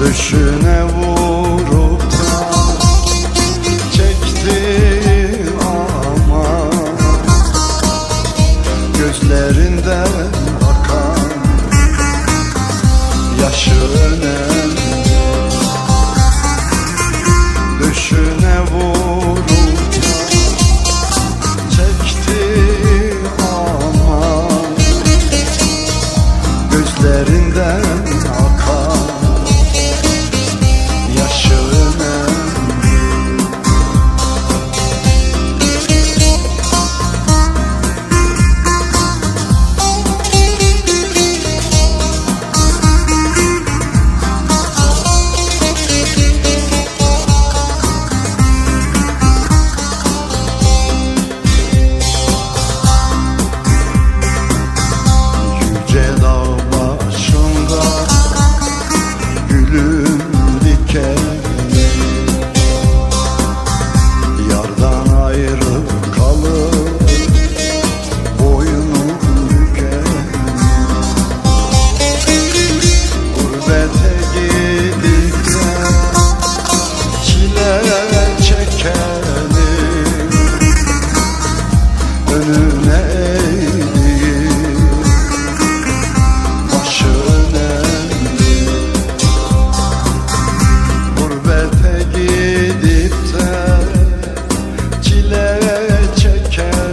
Düşüne vurup da Çekti ama Gözlerinden akan Yaşı önemli. Düşüne vurup da Çekti ama Gözlerinden akan önüne eğdi Başı önemli. Gidip çile çekeni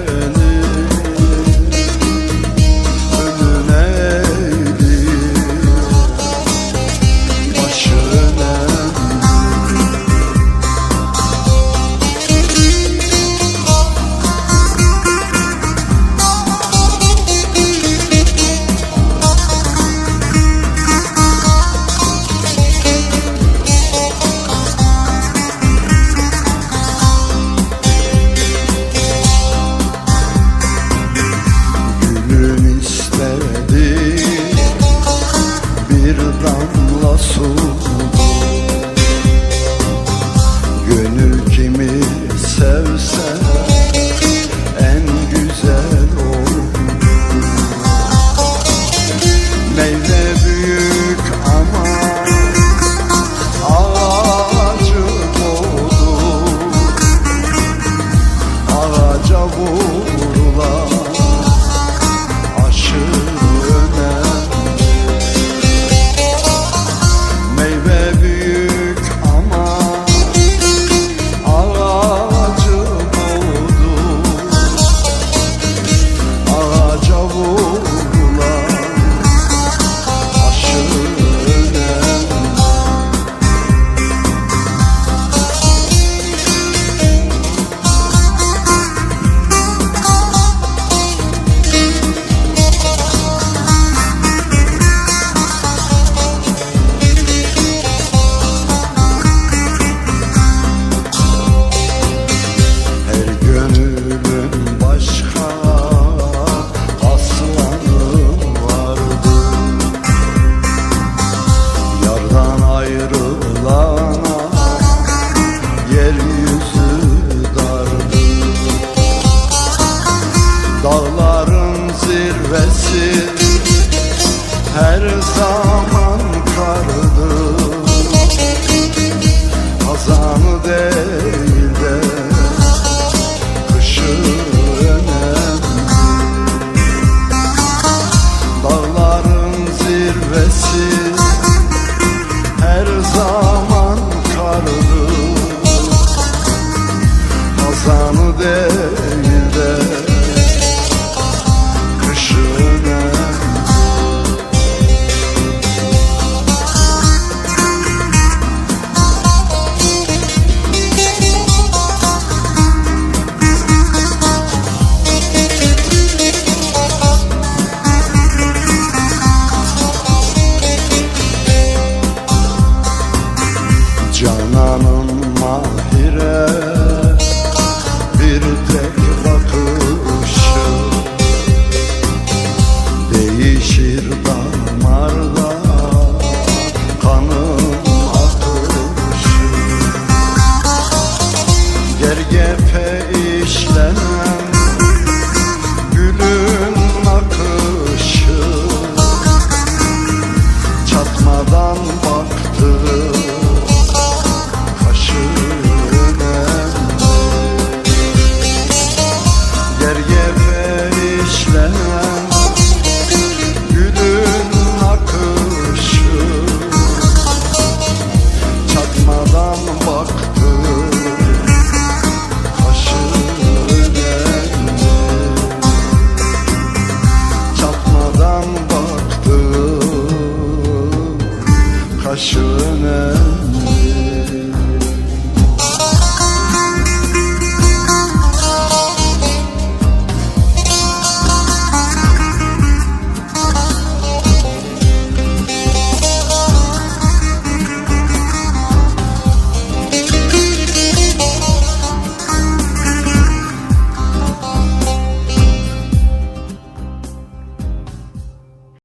kaşını